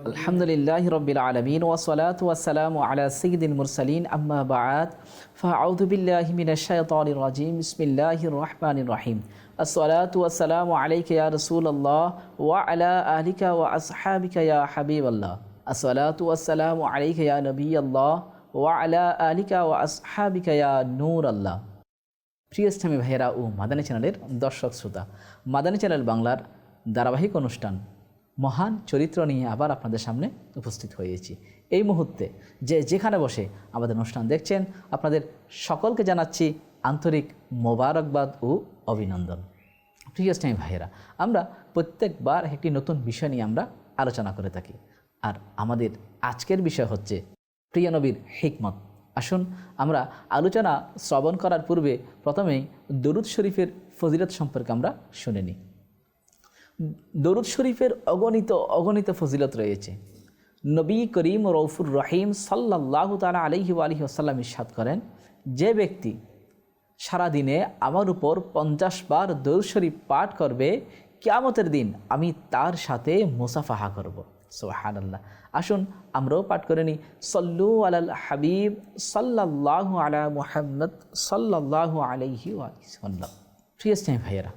الحمد لله رب العالمين والصلاة والسلام على سيد المرسلين أما بعد فأعوذ بالله من الشيطان الرجيم بسم الله الرحمن الرحيم الصلاة والسلام عليك يا رسول الله وعلى آلك وأصحابك يا حبيب الله الصلاة والسلام عليك يا نبي الله وعلى آلك وأصحابك يا نور الله প্রিয় ইসলামী ভাইয়েরা ও মাদানী চ্যানেলের দর্শক শ্রোতা মাদানী চ্যানেল বাংলার ধারাবাহিক অনুষ্ঠান মহান চরিত্র নিয়ে আবার আপনাদের সামনে উপস্থিত হয়েছি। এই মুহূর্তে যে যেখানে বসে আমাদের অনুষ্ঠান দেখছেন, আপনাদের সকলকে জানাচ্ছি আন্তরিক মোবারকবাদ ও অভিনন্দন। প্রিয় ইসলামী ভাইয়েরা, আমরা প্রত্যেকবার একটি নতুন বিষয় নিয়ে আমরা আলোচনা করে থাকি। আর আমাদের আজকের বিষয় হচ্ছে প্রিয় নবীর হিকমত। আসুন, আমরা আলোচনা শ্রবণ করার পূর্বে প্রথমেই দরুদ শরীফের ফজিলত সম্পর্কে আমরা শুনে নিই। দরুদ শরীফের অগণিত অগণিত ফজিলত রয়েছে। নবী করিম রৌফুর রহিম সাল্লাহ তালা আলহি আলহি আসাল্লাম ইসাদ করেন, যে ব্যক্তি সারাদিনে আমার উপর পঞ্চাশ বার দরুদ শরীফ পাঠ করবে, কিয়ামতের দিন আমি তার সাথে মুসাফাহা করব। সোহান আল্লাহ আসুন, আমরাও পাঠ করে নিই। সল্লু আলাল হাবিব সাল্লাহ আলা মুহাম্মদ সাল্লাহ আলহি আলিয়াল্লাম প্রিয় স্নেহ ভাইয়েরা,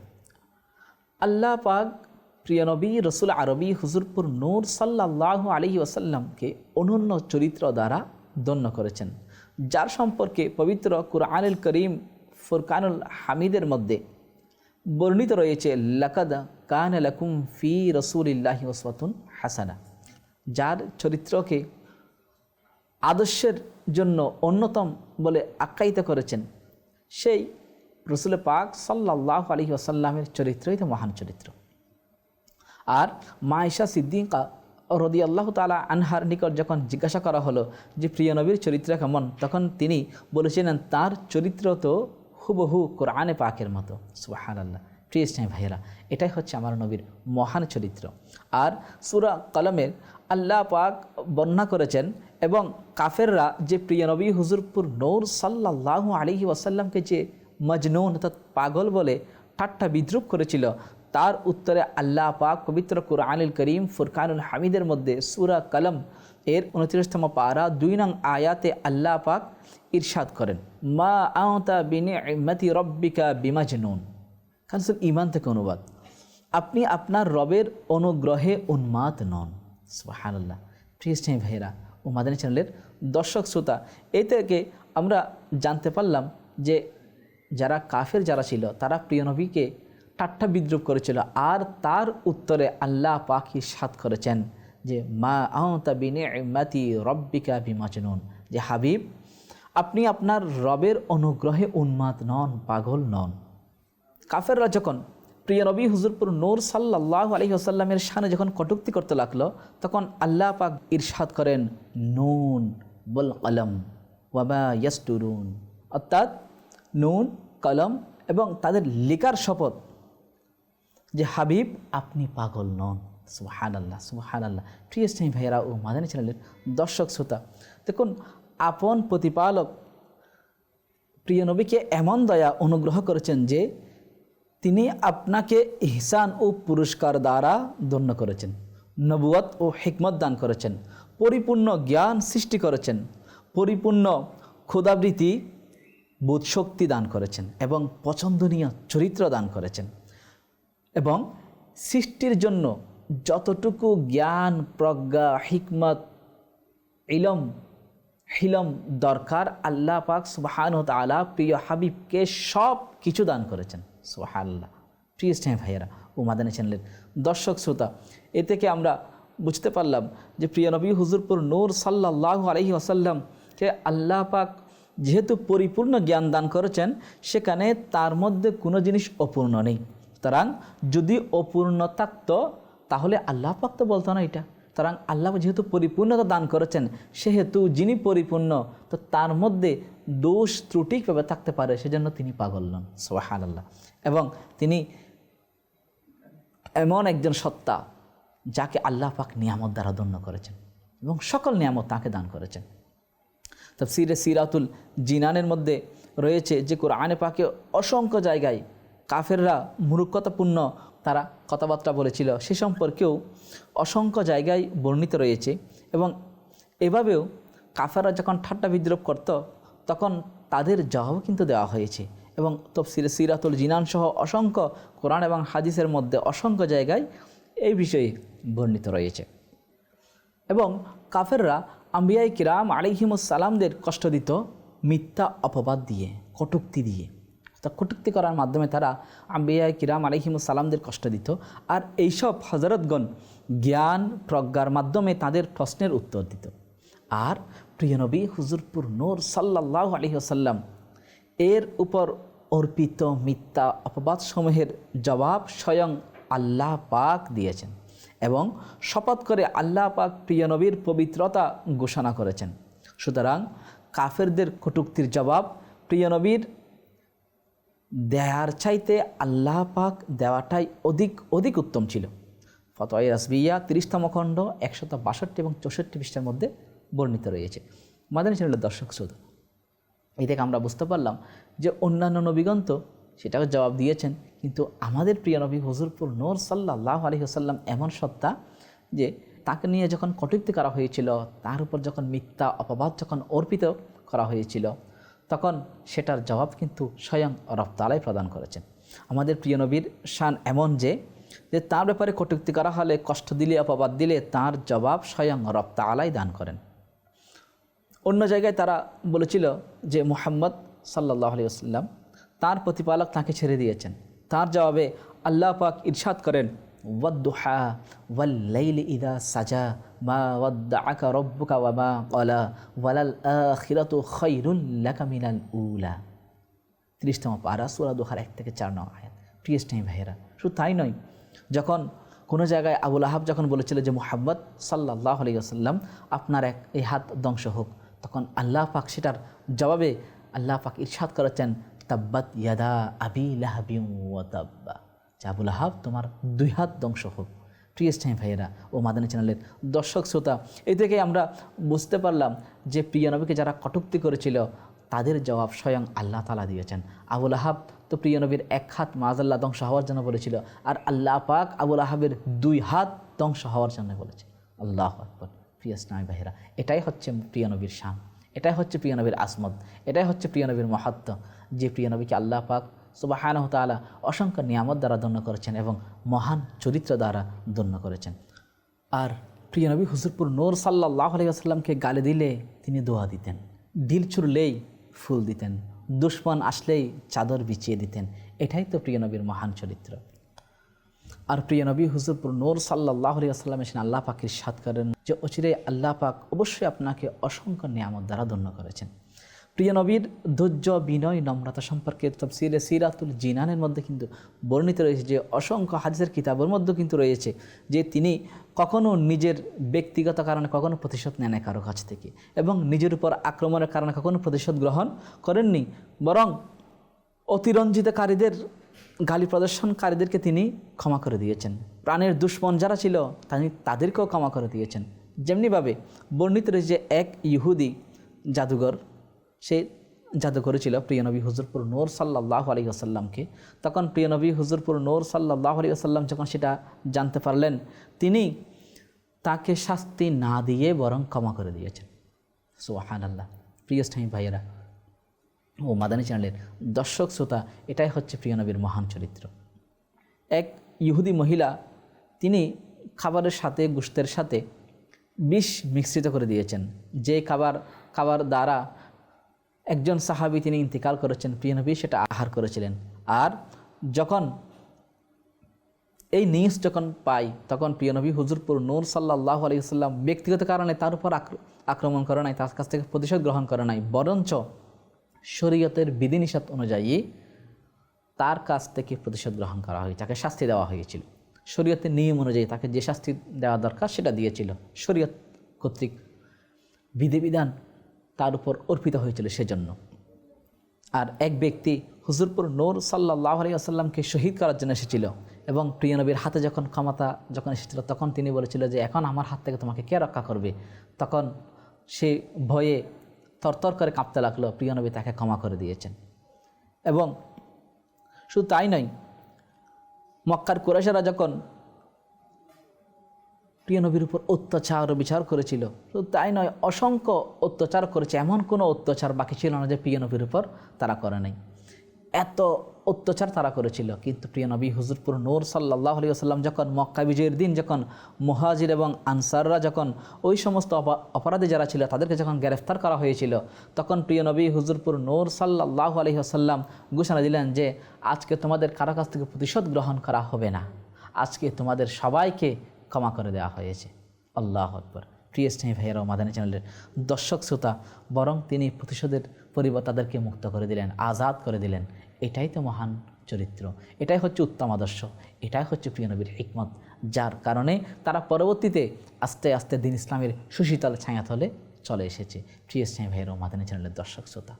আল্লাহ পাক প্রিয় নবী, রসুল আরবি হুজুরপুর নূর সাল্লাহ আলহি ওসাল্লামকে অনন্য চরিত্র দ্বারা দন্য করেছেন। যার সম্পর্কে পবিত্র কুরআনুল করিম ফুরকানুল হামিদের মধ্যে বর্ণিত রয়েছে, লাকাদ কান লাকুম ফি রসুলিল্লাহি ওসওয়াতুন হাসানা। যার চরিত্রকে আদর্শের জন্য অন্যতম বলে আখ্যায়িত করেছেন, সেই রসুল পাক সাল্লাহ আলহি আসাল্লামের চরিত্রই তো মহান চরিত্র। আর মায়েশা সিদ্দিকা রদি আল্লাহ তালা আনহার নিকট যখন জিজ্ঞাসা করা হলো যে, প্রিয় নবীর চরিত্র কেমন? তখন তিনি বলেছিলেন, তার চরিত্র তো হুবহু কোরআনে পাকের মতো। সুবাহান আল্লাহ প্রিয় স্নেহ ভাইয়েরা, এটাই হচ্ছে আমার নবীর মহান চরিত্র। আর সুরা কলমের আল্লাহ পাক বর্ণনা করেছেন, এবং কাফেররা যে, প্রিয় নবী হুজুরপুর নৌর সাল্লাহ আলহি ওয়াসাল্লামকে যে মজনুন অর্থাৎ পাগল বলে ঠাট্টা বিদ্রুপ করেছিল তার উত্তরে আল্লাহ পাক পবিত্র কুরআনুল করিম, ফুরকানুল হামিদের মধ্যে সুরা কলম এর উনত্রিশতম পারা দুই নং আয়াতে আল্লাহ পাক ইরশাদ করেন, মা আওতা বিনে মতি রব্বিকা বিমাজনুন কারণ ইমান থেকে অনুবাদ। আপনি আপনার রবের অনুগ্রহে উন্মাদ নন। সুবাহান্লাহ প্রিয় স্নেহ ভাইরা ও মাদানী চ্যানেলের দর্শক শ্রোতা, এই থেকে আমরা জানতে পারলাম যে যারা কাফের যারা ছিল, তারা প্রিয় নবীকে ঠাট্টা বিদ্রুপ করেছিল। আর তার উত্তরে আল্লাহ পাখি সাত করেছেন যে, মা আহতা বিনে মাতি রব্বিকা বিমাচনুন যে, হাবিব, আপনি আপনার রবের অনুগ্রহে উন্মাদ নন, পাগল নন। কাফেররা যখন প্রিয় নবী হুজুরপুর নূর সাল্লাহ আলহি আসাল্লামের সানে যখন কটুক্তি করতে লাগল, তখন আল্লাহ পাক ইরশাদ করেন, নুন বল কলম ওয়াবা ইয়াস্টুরুন অর্থাৎ নুন, কলম এবং তাদের লিকার শপথ যে, হাবিব, আপনি পাগল নন। সুহান আল্লাহ সুহান আল্লাহ প্রিয় স্নেহী ভাইয়েরা ও মাদানী চ্যানেলের দর্শক, শ্রোতা, দেখুন, আপন প্রতিপালক প্রিয় নবীকে এমন দয়া অনুগ্রহ করেছেন যে, তিনি আপনাকে ইহসান ও পুরস্কার দ্বারা ধন্য করেছেন নবুয়ত ও হিকমত দান করেছেন, পরিপূর্ণ জ্ঞান সৃষ্টি করেছেন, পরিপূর্ণ ক্ষুদাবৃত্তি বোধশক্তি দান করেছেন এবং পছন্দনীয় চরিত্র দান করেছেন। এবং সৃষ্টির জন্য যতটুকু জ্ঞান, প্রজ্ঞা, হিকমত, ইলম, হিলম দরকার, আল্লাহ পাক সুবাহান তালা প্রিয় হাবিবকে সব কিছু দান করেছেন। সুহাল্লাহ প্রিয় স্নেহ ভাইয়েরা, ও মাদানী চ্যানেলের দর্শক, শ্রোতা, এ থেকে আমরা বুঝতে পারলাম যে প্রিয় নবী হুজুরপুর নূর সাল্লাহ আলহি আসাল্লামকে আল্লাহ পাক যেহেতু পরিপূর্ণ জ্ঞান দান করেছেন, সেখানে তার মধ্যে কোনো জিনিস অপূর্ণ নেই। সুতরাং যদি অপূর্ণ থাকত তাহলে আল্লাহ পাক তো বলতো না এটা। সুতরাং আল্লাহ যেহেতু পরিপূর্ণতা দান করেছেন, সেহেতু যিনি পরিপূর্ণ, তো তার মধ্যে দোষ ত্রুটি কীভাবে থাকতে পারে সেজন্য তিনি পাগল নন। সোহান আল্লাহ এবং তিনি এমন একজন সত্তা যাকে আল্লাহ পাক নিয়ামত দ্বারা দন্য করেছেন এবং সকল নিয়ামত তাকে দান করেছেন। তফসিরে সিরাতুল জিনানের মধ্যে রয়েছে যে কোরআনে পাকে অসংখ্য জায়গায় কাফেররা মূর্খতাপূর্ণ তারা কথাবার্তা বলেছিল। সে সম্পর্কেও অসংখ্য জায়গায় বর্ণিত রয়েছে এবং এভাবেও কাফেররা যখন ঠাট্টা বিদ্রোপ করত, তখন তাদের জবাব কিন্তু দেওয়া হয়েছে এবং তফসির সিরাতুল জিনান সহ অসংখ্য কোরআন এবং হাদিসের মধ্যে অসংখ্য জায়গায় এই বিষয়ে বর্ণিত রয়েছে। এবং কাফেররা আম্বিয়াই কিরাম আলিহিমুসালামদের কষ্ট দিত মিথ্যা অপবাদ দিয়ে, কটুক্তি দিয়ে। তা কটুক্তি করার মাধ্যমে তারা আম্বিয়াই কিরাম আলহিম সালামদের কষ্ট দিত। আর এইসব হজরতগণ জ্ঞান, প্রজ্ঞার মাধ্যমে তাদের প্রশ্নের উত্তর দিত। আর প্রিয়নবী হুজুরপুর নূর সাল্লাহ আলহিহাসাল্লাম এর উপর অর্পিত মিথ্যা অপবাদসমূহের জবাব স্বয়ং আল্লাহ পাক দিয়েছেন এবং শপথ করে আল্লাহ পাক প্রিয় নবীর পবিত্রতা ঘোষণা করেছেন। সুতরাং কাফেরদের কটুক্তির জবাব প্রিয় নবীর দেয়ার চাইতে আল্লাহ পাক দেওয়াটাই অধিক অধিক উত্তম ছিল। ফতোয় রাসবিয়া তিরিশতম খণ্ড, একশত বাষট্টি এবং চৌষট্টি পৃষ্ঠার মধ্যে বর্ণিত রয়েছে। মাদানী চ্যানেলের দর্শক শ্রোতা, এই থেকে আমরা বুঝতে পারলাম যে অন্যান্য নবীগণ তো সেটাও জবাব দিয়েছেন, কিন্তু আমাদের প্রিয় নবী হজুরপুর নোর সাল্লাহ আলী হাসাল্লাম এমন সত্তা যে তাকে নিয়ে যখন কটুক্তি করা হয়েছিল, তার উপর যখন মিথ্যা অপবাদ যখন অর্পিত করা হয়েছিল তখন সেটার জবাব কিন্তু স্বয়ং রফতালাই প্রদান করেছেন। আমাদের প্রিয় নবীর শান এমন যে যে তার ব্যাপারে কটুক্তি করা হলে, কষ্ট দিলে, অপবাদ দিলে তার জবাব স্বয়ং রপ্তা আলাই দান করেন। অন্য জায়গায় তারা বলেছিল যে, মোহাম্মদ সাল্লাহ আলি আসাল্লাম তাঁর প্রতিপালক তাকে ছেড়ে দিয়েছেন। তার জবাবে আল্লাহ পাক ইরশাদ করেন ওয়াদ্দুহা ওয়াল্লাইল ইদা সাজা। মা ওয়াদ্দাআকা রব্বুকা ওয়া মা ক্বালা, ওয়ালাল আখিরাতু খায়রুল লাকা মিনাল উলা। তিরিশতম পারা সুরা দুহার এক থেকে চার নয় আয়াত। টাইম ভাইয়েরা, শুধু তাই নয়, যখন কোনো জায়গায় আবুল আহাব যখন বলেছিল যে মোহাম্মদ সাল্লাহ আলী আসাল্লাম আপনার এক, এই হাত ধ্বংস হোক, তখন আল্লাহ পাক সেটার জবাবে আল্লাহ পাক ইরশাদ করেছেন, তাব্বাত ইয়াদা আবি লাহাবি তাব্বা। যে আবুল আহাব তোমার দুই হাত ধ্বংস হোক। প্রিয়েস টাইম ভাইয়েরা ও মাদানী চ্যানেলের দর্শক শ্রোতা, এই থেকে আমরা বুঝতে পারলাম যে প্রিয় নবীকে যারা কটুক্তি করেছিল, তাদের জবাব স্বয়ং আল্লাহ তালা দিয়েছেন। আবুল আহাব তো প্রিয় নবীর এক হাত মাজাল্লাহ ধ্বংস হওয়ার জন্য বলেছিল আর আল্লাহ পাক আবুল আহাবের দুই হাত ধ্বংস হওয়ার জন্য বলেছে। আল্লাহ আকবর। প্রিয় স্নায় বাহিরা এটাই হচ্ছে প্রিয় নবীর শান। এটাই হচ্ছে প্রিয় নবীর আসমদ এটাই হচ্ছে প্রিয় নবীর মহাত্ম যে প্রিয় নবীকে আল্লাহ পাক সুবাহানহ তালা অসংখ্য নিয়ামত দ্বারা দন্য করেছেন এবং মহান চরিত্র দ্বারা দন্য করেছেন। আর প্রিয় নবী, হুজুরপুর নোর সাল্লাহ আলিয়াস্লামকে গালি দিলে তিনি দোয়া দিতেন। ঢিল ছুড়লেই ফুল দিতেন, দুশ্মন আসলেই চাদর বিছিয়ে দিতেন। এটাই তো প্রিয় নবীর মহান চরিত্র। আর প্রিয় নবী, হুজুরপুর নোর সাল্লাহ আলিয়াস্লাম এসেন আল্লাহ পাকের সাত করেন যে অচিরে আল্লাহ পাক অবশ্যই আপনাকে অসংখ্য নিয়ামত দ্বারা ধন্য করেছেন। প্রিয় নবীর ধৈর্য, বিনয়, নম্রতা সম্পর্কে তফসিরে সিরাতুল জিনানের মধ্যে কিন্তু বর্ণিত রয়েছে যে অসংখ্য হাদিসের কিতাবের মধ্যে কিন্তু রয়েছে যে তিনি কখনও নিজের ব্যক্তিগত কারণে কখনো প্রতিশোধ নেন কারও কাছ থেকে এবং নিজের উপর আক্রমণের কারণে কখনো প্রতিশোধ গ্রহণ করেননি। বরং অতিরঞ্জিতকারীদের, গালি প্রদর্শনকারীদেরকে তিনি ক্ষমা করে দিয়েছেন। প্রাণের দুশ্মন যারা ছিল, তিনি তাদেরকেও ক্ষমা করে দিয়েছেন। যেমনিভাবে বর্ণিত রয়েছে এক ইহুদি জাদুঘর সে জাদু করেছিল প্রিয়নবী হুজুরপুর নোর সাল্লাহ আলী আসাল্লামকে তখন প্রিয়নবী হুজুরপুর নোর সাল্লাহ আলী আসাল্লাম যখন সেটা জানতে পারলেন, তিনি তাকে শাস্তি না দিয়ে বরং ক্ষমা করে দিয়েছেন। সোহান আল্লাহ প্রিয় স্থায়ী ভাইয়েরা ও মাদানী চ্যানেলের দর্শক শ্রোতা, এটাই হচ্ছে প্রিয়নবীর মহান চরিত্র। এক ইহুদি মহিলা, তিনি খাবারের সাথে গুস্তের সাথে বিষ মিশ্রিত করে দিয়েছেন। যে খাবার খাবার দ্বারা একজন সাহাবি তিনি ইন্তিকাল করেছেন প্রিয়নবী সেটা আহার করেছিলেন। আর যখন এই নিউজ যখন পাই তখন প্রিয়নবী হুজুরপুর নূর সাল্লাহ আলিয়াল্লাম ব্যক্তিগত কারণে তার উপর আক্রমণ করে নাই, তার কাছ থেকে প্রতিশোধ গ্রহণ করে নাই। বরঞ্চ শরীয়তের বিধিনিষেধ অনুযায়ী তার কাছ থেকে প্রতিশোধ গ্রহণ করা হয়, তাকে শাস্তি দেওয়া হয়েছিল। শরীয়তের নিয়ম অনুযায়ী তাকে যে শাস্তি দেওয়া দরকার, সেটা দিয়েছিল। শরীয়ত কর্তৃক বিধিবিধান তার উপর অর্পিত হয়েছিল সেজন্য। আর এক ব্যক্তি হুজুরপুর নূর সাল্লাহ আলী আসাল্লামকে শহীদ করার জন্য এসেছিল এবং প্রিয়নবীর হাতে যখন ক্ষমতা যখন এসেছিল, তখন তিনি বলেছিল যে, এখন আমার হাত থেকে তোমাকে কে রক্ষা করবে? তখন সে ভয়ে তরতর করে কাঁপতে লাগল। প্রিয়নবী তাকে ক্ষমা করে দিয়েছেন। এবং শুধু তাই নয়, মক্কার কুরাইশারা যখন প্রিয় নবীর উপর অত্যাচার ও বিচার করেছিল। তাই নয়, অসংখ্য অত্যাচার করেছে। এমন কোনো অত্যাচার বাকি ছিল না যে প্রিয় নবীর উপর তারা করে নাই। এত অত্যাচার তারা করেছিল। কিন্তু প্রিয় নবী হুজুরপুর নূর সাল্লাহ আলী আসাল্লাম যখন মক্কা বিজয়ের দিন যখন মুহাজির এবং আনসাররা যখন ওই সমস্ত অপা- অপরাধী যারা ছিল তাদেরকে যখন গ্রেফতার করা হয়েছিল, তখন প্রিয় নবী হুজুরপুর নূর সাল্লাহ আলী আসাল্লাম ঘোষণা দিলেন যে, আজকে তোমাদের কারও কাছ থেকে প্রতিশোধ গ্রহণ করা হবে না। আজকে তোমাদের সবাইকে ক্ষমা করে দেওয়া হয়েছে। আল্লাহ আকবর। প্রিয় স্নেহী ভাইয়েরা ও মাদানী চ্যানেলের দর্শক শ্রোতা, বরং তিনি প্রতিশোধের পরিবর্তে তাদেরকে মুক্ত করে দিলেন, আজাদ করে দিলেন। এটাই তো মহান চরিত্র। এটাই হচ্ছে উত্তম আদর্শ। এটাই হচ্ছে প্রিয় নবীর হিকমত। যার কারণে তারা পরবর্তীতে আস্তে আস্তে দিন ইসলামের সুশীতল ছায়াতলে চলে এসেছে। প্রিয় স্নেহী ভাইয়েরা ও মাদানী চ্যানেলের দর্শক শ্রোতা,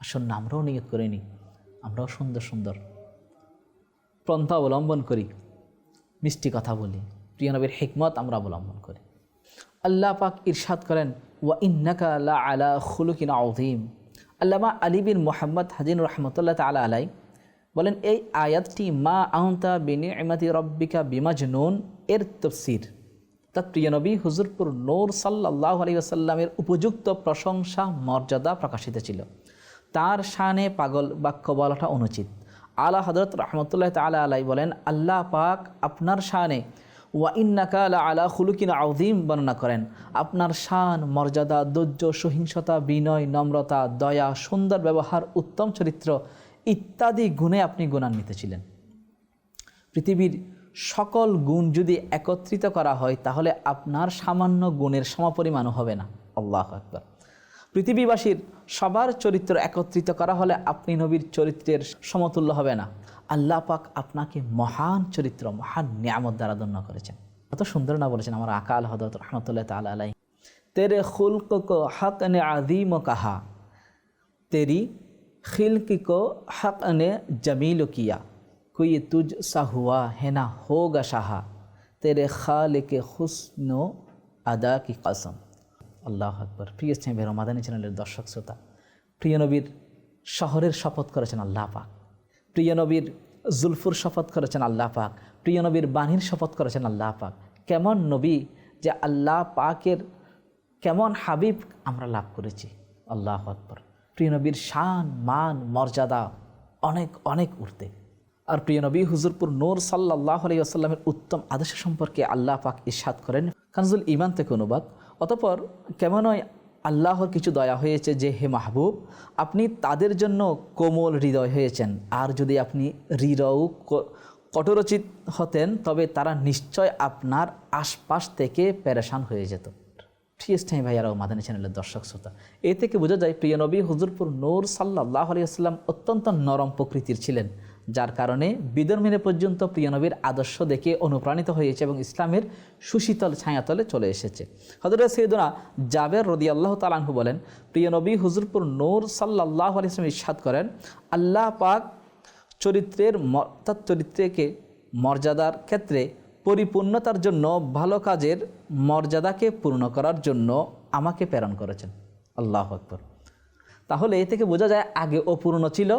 আসুন আমরাও নিয়ত করে নিই। আমরাও সুন্দর সুন্দর পন্থা অবলম্বন করি। মিষ্টি কথা বলি। প্রিয় নবীর হিকমত আমরা অবলম্বন করি। আল্লাহ পাক ইরশাদ করেন, ওয়া ইন্নাকা লা আলা খুলুকিন আউযীম আল্লামা আলী বিন মোহাম্মদ হাজিন রহমতুল্লাহ তালা আলাই বলেন, এই আয়াতটি মা আহতা বিনিমাতি রব্বিকা বিমাজনুন। এর তফসির তা প্রিয় নবী হুজুরপুর নূর সাল্লাহ আলী আসাল্লামের উপযুক্ত প্রশংসা মর্যাদা প্রকাশিত ছিল। তার শানে পাগল বাক্য বলাটা অনুচিত। আলা হজরত রহমতুল্লাহ তালা আলাই বলেন, আল্লাহ পাক আপনার শানে ওয়া ইন্নাকা আলা আলা খুলুকিন আউদিম বর্ণনা করেন। আপনার শান, মর্যাদা, ধৈর্য, সহিংসতা, বিনয়, নম্রতা, দয়া, সুন্দর ব্যবহার, উত্তম চরিত্র ইত্যাদি গুণে আপনি গুণান্বিত ছিলেন। পৃথিবীর সকল গুণ যদি একত্রিত করা হয়, তাহলে আপনার সামান্য গুণের সমপরিমাণও হবে না। আল্লাহ আকবর। পৃথিবীবাসীর সবার চরিত্র একত্রিত করা হলে আপনি নবীর চরিত্রের সমতুল্য হবে না আল্লাহ পাক আপনাকে মহান চরিত্র মহান নিয়ামত দ্বারা দন্য করেছেন কত সুন্দর না বলেছেন আমার আকাল হদরত রহমতুল্লাহ তালা আলাই তেরে খুলক কো হক নে আদিম কাহা তেরি खिल्क को हक ने जमील किया कोई तुझ सा हुआ है ना होगा शाहा तेरे खाल के हुस्न আদা কি কাসম আল্লাহ আকবর। প্রিয় স্নেহ রমাদানী চ্যানেলের দর্শক শ্রোতা, প্রিয় নবীর শহরের শপথ করেছেন আল্লাহ পাক। প্রিয় নবীর জুলফুর শপথ করেছেন আল্লাহ পাক। প্রিয় নবীর বাণীর শপথ করেছেন আল্লাহ পাক। কেমন নবী যে আল্লাহ পাকের কেমন হাবিব আমরা লাভ করেছি। আল্লাহ আকবর। প্রিয় নবীর শান, মান, মর্যাদা অনেক অনেক উঠতে আর প্রিয় নবী হুজুরপুর নোর সাল্লাহ আলী আসাল্লামের উত্তম আদর্শ সম্পর্কে আল্লাহ পাক ইরশাদ করেন। কানজুল ইমান থেকে অনুবাদ অতপর কেমনই আল্লাহর কিছু দয়া হয়েছে যে হে মাহবুব, আপনি তাদের জন্য কোমল হৃদয় হয়েছেন। আর যদি আপনি হৃদয় কঠোরচিত হতেন, তবে তারা নিশ্চয় আপনার আশপাশ থেকে প্যারেশান হয়ে যেত। স্নেহী ভাইয়ারাও, মাদানী চ্যানেলের দর্শক শ্রোতা, এ থেকে বোঝা যায়, প্রিয় নবী হুজুরপুর নূর সাল্লাহ আলিয়াল্লাম অত্যন্ত নরম প্রকৃতির ছিলেন। যার কারণে বিদর্মিনে পর্যন্ত প্রিয় নবীর আদর্শ দেখে অনুপ্রাণিত হয়েছে এবং ইসলামের সুশীতল ছায়াতলে চলে এসেছে। হজরত সৈদনা জাবের রদি আল্লাহ তালাহু বলেন, প্রিয় নবী হুজুরপুর নূর সাল্লাহ আলিয়াম ইস্বাদ করেন, আল্লাহ পাক চরিত্রের অর্থাৎ চরিত্রকে মর্যাদার ক্ষেত্রে পরিপূর্ণতার জন্য ভালো কাজের মর্যাদাকে পূর্ণ করার জন্য আমাকে প্রেরণ করেছেন। আল্লাহ আকবর। তাহলে এ থেকে বোঝা যায় আগে অপূর্ণ ছিল।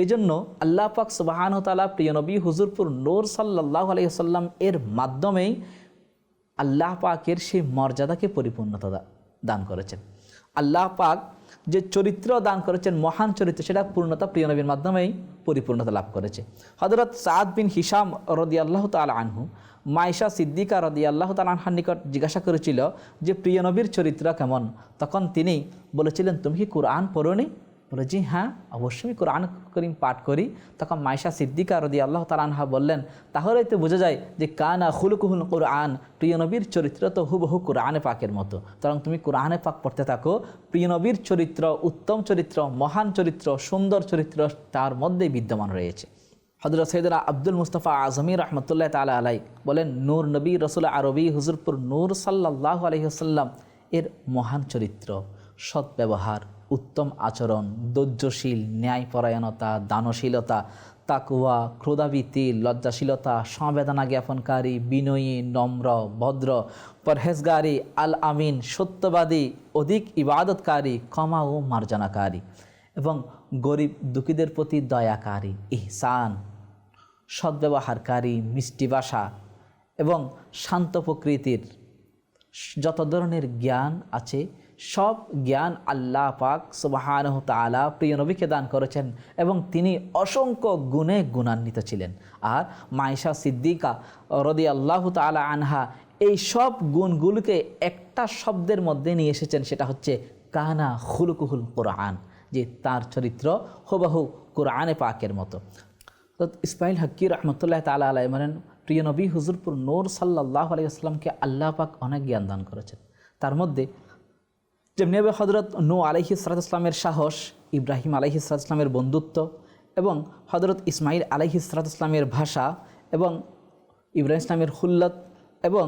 এই জন্য আল্লাহ পাক সুবাহান তালা প্রিয় নবী হুজুরপুর নোর সাল্লাহ আলাইসাল্লাম এর মাধ্যমেই আল্লাহ পাকের সেই মর্যাদাকে পরিপূর্ণতা দান করেছেন। আল্লাহ পাক যে চরিত্র দান করেছেন মহান চরিত্র, সেটা পূর্ণতা প্রিয় নবীর মাধ্যমেই পরিপূর্ণতা লাভ করেছে। হজরত সাদ বিন হিসাম রদি আল্লাহ তাল আনহু মাইশা সিদ্দিকা রদি আল্লাহ তাল আনহার নিকট জিজ্ঞাসা করেছিল যে, প্রিয় নবীর চরিত্র কেমন? তখন তিনি বলেছিলেন, তুমি কি কোরআন পড়নি? বলে, জি হ্যাঁ অবশ্যই আমি কোরআন করিম পাঠ করি। তখন মাইশা সিদ্দিকা রদি আল্লাহ তালানহা বললেন, তাহলে তো বোঝা যায় যে কানা হুলকুহুল কোরআন, প্রিয় নবীর চরিত্র তো হুবহু কোরআনে পাকের মতো। তখন তুমি কোরআনে পাক পড়তে থাকো, প্রিয় নবীর চরিত্র, উত্তম চরিত্র, মহান চরিত্র, সুন্দর চরিত্র তার মধ্যেই বিদ্যমান রয়েছে। হজরত সৈদুল্লাহ আব্দুল মুস্তফা আজমি রহমতুল্লাহ তালা আলাই বলেন, নূর নবী রসুল আরবি হুজুরপুর নূর সাল্লাহ আলহিহাল্লাম এর মহান চরিত্র, সৎ ব্যবহার উত্তম আচরণ, ধৈর্যশীল, ন্যায়পরায়ণতা, দানশীলতা, তাকুয়া ক্রোধাবৃত্তি লজ্জাশীলতা, সমবেদনা জ্ঞাপনকারী, বিনয়ী, নম্র, ভদ্র, পরহেজগারী আল আমিন সত্যবাদী, অধিক ইবাদতকারী, ক্ষমা ও মার্জনাকারী এবং গরিব দুঃখীদের প্রতি দয়াকারী, ইহসান, সদ্ব্যবহারকারী, মিষ্টি ভাষা এবং শান্ত প্রকৃতির। যত ধরনের জ্ঞান আছে সব জ্ঞান আল্লাহ পাক সুবাহানহ তালা প্রিয় নবীকে দান করেছেন এবং তিনি অসংখ্য গুণে গুণান্বিত ছিলেন। আর মাইশা সিদ্দিকা রদি আল্লাহ তালা আনহা এই সব গুণগুলোকে একটা শব্দের মধ্যে নিয়ে এসেছেন, সেটা হচ্ছে কানা হুলকুহুল কোরআন, যে তার চরিত্র হুবাহু কোরআনে পাকের মতো। তো ইসমাইল হকি রহমতুল্লাহ তালা আলাই মানেন প্রিয় নবী, হুজুরপুর নূর সাল্লাহ আলাইসলামকে আল্লাহ পাক অনেক জ্ঞান দান করেছেন। তার মধ্যে যেমনি হজরত নু আলহি ইসলামের সাহস, ইব্রাহিম আলহি ইসলামের বন্ধুত্ব এবং হজরত ইসমাইল আলহি ইসলামের ভাষা এবং ইব্রাহিম ইসলামের হুল্লত এবং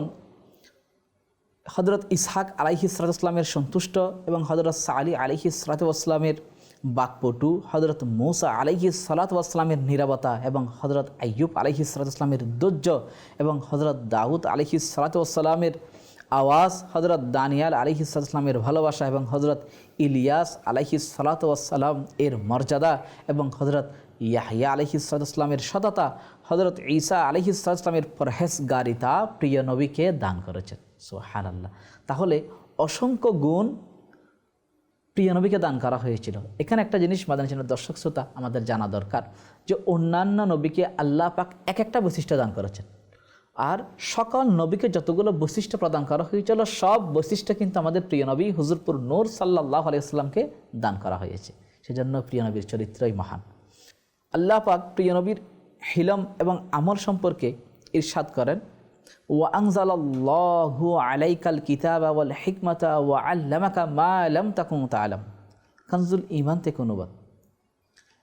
হজরত ইসহাক আলাইহি ইসলামের সন্তুষ্ট এবং হজরত সালি আলিহি ইসলাতামের বাকপটু হজরত মৌসা আলহি সালাতামের নিরাপত্তা এবং হজরত আയ്য়ুব আলহি সালাতামের ধৈর্য এবং হজরত দাউদ আলহি সালাতামের আওয়াজ হজরত দানিয়াল সালামের ভালোবাসা এবং হজরত ইলিয়াস আলহি সালাতাম এর মর্যাদা এবং হজরত ইয়াহিয়া আলহি সততা হজরত ঈসা আলহি সালামের পরহেজগারিতা প্রিয় নবীকে দান করেছেন। সোহান আল্লাহ তাহলে অসংখ্য গুণ প্রিয় নবীকে দান করা হয়েছিল। এখানে একটা জিনিস মাদানী ছিল দর্শক শ্রোতা আমাদের জানা দরকার যে অন্যান্য নবীকে আল্লাহ পাক এক একটা বৈশিষ্ট্য দান করেছেন। আর সকল নবীকে যতগুলো বৈশিষ্ট্য প্রদান করা হয়েছিল, সব বৈশিষ্ট্য কিন্তু আমাদের প্রিয় নবী হুজুরপুর নূর সাল্লাহ আলাইসলামকে দান করা হয়েছে। সেজন্য প্রিয় নবীর চরিত্রই মহান। আল্লাহ পাক প্রিয় নবীর হিলম এবং আমল সম্পর্কে ইরশাদ করেন ওয়াংজাল্লাহু আলাইকাল কিতাবা ওয়াল হিকমাতা ওয়া আল্লামাকা মা লাম তাকুম তালাম কানজুল ইমান থেকে অনুবাদ।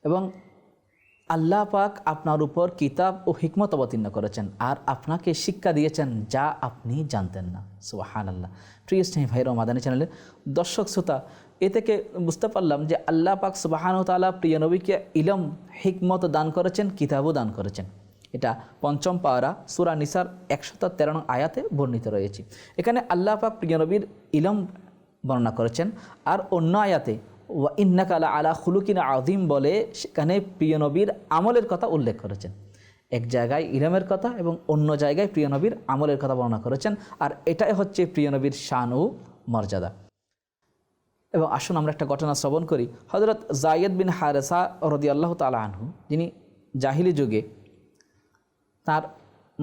এবং আল্লাহ পাক আপনার উপর কিতাব ও হিকমত অবতীর্ণ করেছেন আর আপনাকে শিক্ষা দিয়েছেন যা আপনি জানতেন না। সুবাহান আল্লাহ প্রিয় স্নেহী ভাইর মাদানী চ্যানেলের দর্শক শ্রোতা, এ থেকে বুঝতে পারলাম যে আল্লাহ পাক সুবাহান তালা প্রিয় নবীকে ইলম, হিকমত দান করেছেন, কিতাবও দান করেছেন। এটা পঞ্চম পাওয়ারা সুরা নিসার একশত তেরো আয়াতে বর্ণিত রয়েছে। এখানে আল্লাহ পাক প্রিয় নবীর ইলম বর্ণনা করেছেন আর অন্য আয়াতে ইন্নাকালা আলা খুলুকিন আজিম বলে সেখানে প্রিয় নবীর আমলের কথা উল্লেখ করেছেন। এক জায়গায় ইলমের কথা এবং অন্য জায়গায় প্রিয় নবীর আমলের কথা বর্ণনা করেছেন আর এটাই হচ্ছে প্রিয় নবীর শান ও মর্যাদা। এবং আসুন আমরা একটা ঘটনা শ্রবণ করি। হজরত জায়দ বিন হারেসা রদি আল্লাহ তালা যিনি জাহিলি যুগে তার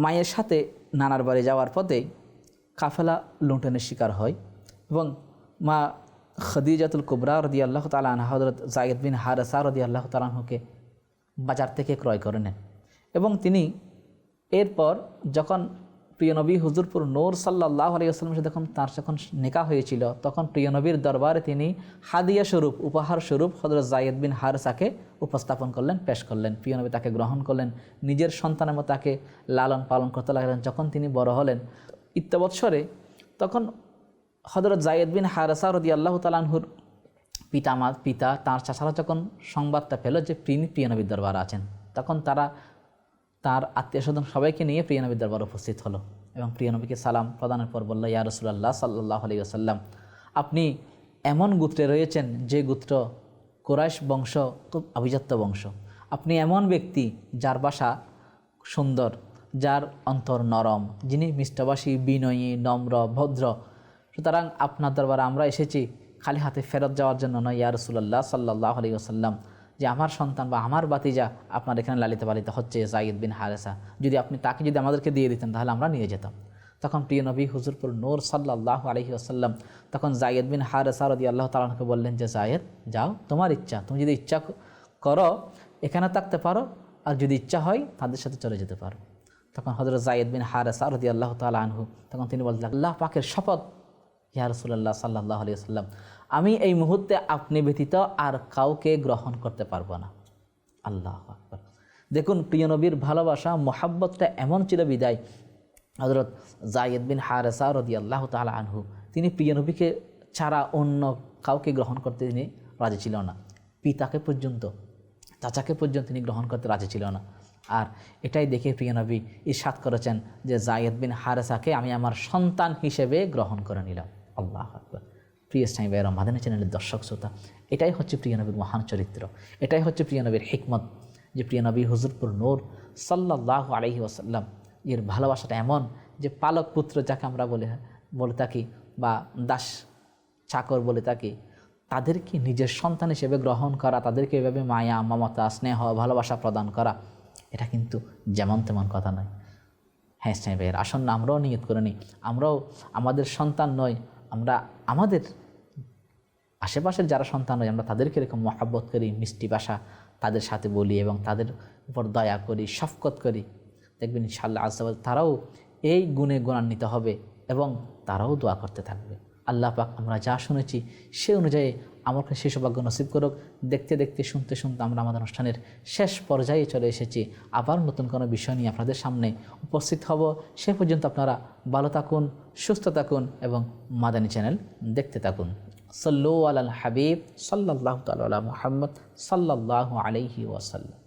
মায়ের সাথে নানার বাড়ি যাওয়ার পথে কাফেলা লুণ্ঠনের শিকার হয় এবং মা খদিজাতুল কুবরা রদি আল্লাহ তালা হজরত জায়দ বিন হারেসা রদি আল্লাহ তালাহুকে বাজার থেকে ক্রয় করে নেন। এবং তিনি এরপর যখন প্রিয় নবী হুজুরপুর নূর সাল্লাহ আলিয়াস্লামের সাথে যখন তার যখন নেকা হয়েছিল, তখন প্রিয় নবীর দরবারে তিনি হাদিয়া স্বরূপ, উপহার স্বরূপ হজরত জায়দ বিন হারসাকে উপস্থাপন করলেন, পেশ করলেন। প্রিয় নবী তাকে গ্রহণ করলেন, নিজের সন্তানের মতো তাকে লালন পালন করতে লাগলেন। যখন তিনি বড় হলেন, ইত্যবৎসরে তখন হজরত জায়দ বিন হারসা রদি আল্লাহ তালানহুর পিতা মা, পিতা, তাঁর চাষারা যখন সংবাদটা পেল যে তিনি প্রিয়নবীর দরবার আছেন, তখন তারা, তার আত্মীয় স্বজন সবাইকে নিয়ে প্রিয়নবীর দরবার উপস্থিত হলো এবং প্রিয়নবীকে সালাম প্রদানের পর বলল, ইয়া রসুল্লাহ সাল্লাহ আলী আসাল্লাম আপনি এমন গোত্রে রয়েছেন যে গোত্র কোরাইশ বংশ খুব অভিজাত্য বংশ। আপনি এমন ব্যক্তি যার বাসা সুন্দর, যার অন্তর নরম, যিনি মিষ্টভাষী, বিনয়ী, নম্র, ভদ্র সুতরাং আপনার দরবারে আমরা এসেছি খালি হাতে ফেরত যাওয়ার জন্য নয়, ইয়া রসুল্লাহ সাল্লাহ আলী আসাল্লাম যে আমার সন্তান বা আমার বাতিজা আপনার এখানে লালিত পালিত হচ্ছে জাইদ বিন হারেসা। যদি আপনি তাকে যদি আমাদেরকে দিয়ে দিতেন, তাহলে আমরা নিয়ে যেতাম। তখন প্রিয় নবী হুজুরপুর নূর সাল্লাহ আলহি আসাল্লাম তখন জায়েদ বিন হারেসা রদি আল্লাহ তালাকে বললেন যে জায়েদ যাও, তোমার ইচ্ছা, তুমি যদি ইচ্ছা করো, এখানে থাকতে পারো, আর যদি ইচ্ছা হয়, তাদের সাথে চলে যেতে পারো। তখন হজরত জায়েদ বিন হারেসা রদি আল্লাহ তালা তখন তিনি বললেন, আল্লাহ পাকের শপথ ইয়া রসুল্লাহ সাল্লাহ আলিয়া সাল্লাম আমি এই মুহূর্তে আপনি ব্যতীত আর কাউকে গ্রহণ করতে পারব না। আল্লাহ আকবর। দেখুন, প্রিয় নবীর ভালোবাসা, মোহাব্বতটা এমন ছিল বিদায়। হজরত জায়েদ বিন হারেসা রদি আল্লাহ তালা আনহু, তিনি প্রিয় নবীকে ছাড়া অন্য কাউকে গ্রহণ করতে তিনি রাজি ছিল না। পিতাকে পর্যন্ত, চাচাকে পর্যন্ত তিনি গ্রহণ করতে রাজি ছিল না। আর এটাই দেখে প্রিয় নবী করেছেন যে জায়েদ বিন হারেসাকে আমি আমার সন্তান হিসেবে গ্রহণ করে নিলাম। আল্লাহ আকবর। প্রিয় স্টাইম ভাইয়ের, মাদানী চ্যানেলের দর্শক শ্রোতা, এটাই হচ্ছে প্রিয় নবীর মহান চরিত্র। এটাই হচ্ছে প্রিয় নবীর হিকমত, যে প্রিয় নবী হুজুরপুর নূর সাল্লাহ আলহি ওসাল্লাম এর ভালোবাসাটা এমন যে পালক পুত্র যাকে আমরা বলে বলে থাকি, বা দাস চাকর বলে থাকি, তাদেরকে নিজের সন্তান হিসেবে গ্রহণ করা, তাদেরকে এভাবে মায়া, মমতা, স্নেহ, ভালোবাসা প্রদান করা, এটা কিন্তু যেমন তেমন কথা নয়। হ্যাঁ ভাইয়ের আসন্ন আমরাও নিয়ত করে নিই। আমরাও আমাদের সন্তান নয় আমরা আমাদের আশেপাশের যারা সন্তান হয় আমরা তাদেরকে এরকম মহাব্বত করি, মিষ্টি ভাষা তাদের সাথে বলি এবং তাদের উপর দয়া করি, শফকত করি। দেখবেন ইনশাল্লাহ আজবাল তারাও এই গুণে গুণান্বিত হবে এবং তারাও দোয়া করতে থাকবে। আল্লাহ পাক আমরা যা শুনেছি সে অনুযায়ী আমাকে সেই সৌভাগ্য নসিব করুক। দেখতে দেখতে, শুনতে শুনতে আমরা আমাদের অনুষ্ঠানের শেষ পর্যায়ে চলে এসেছি। আবার নতুন কোনো বিষয় নিয়ে আপনাদের সামনে উপস্থিত হব। সে পর্যন্ত আপনারা ভালো থাকুন, সুস্থ থাকুন এবং মাদানী চ্যানেল দেখতে থাকুন। সল্লু আল হাবিব সাল্লাহ তাল মোহাম্মদ সাল্লাহ আলহি ওয়াসাল্লাম।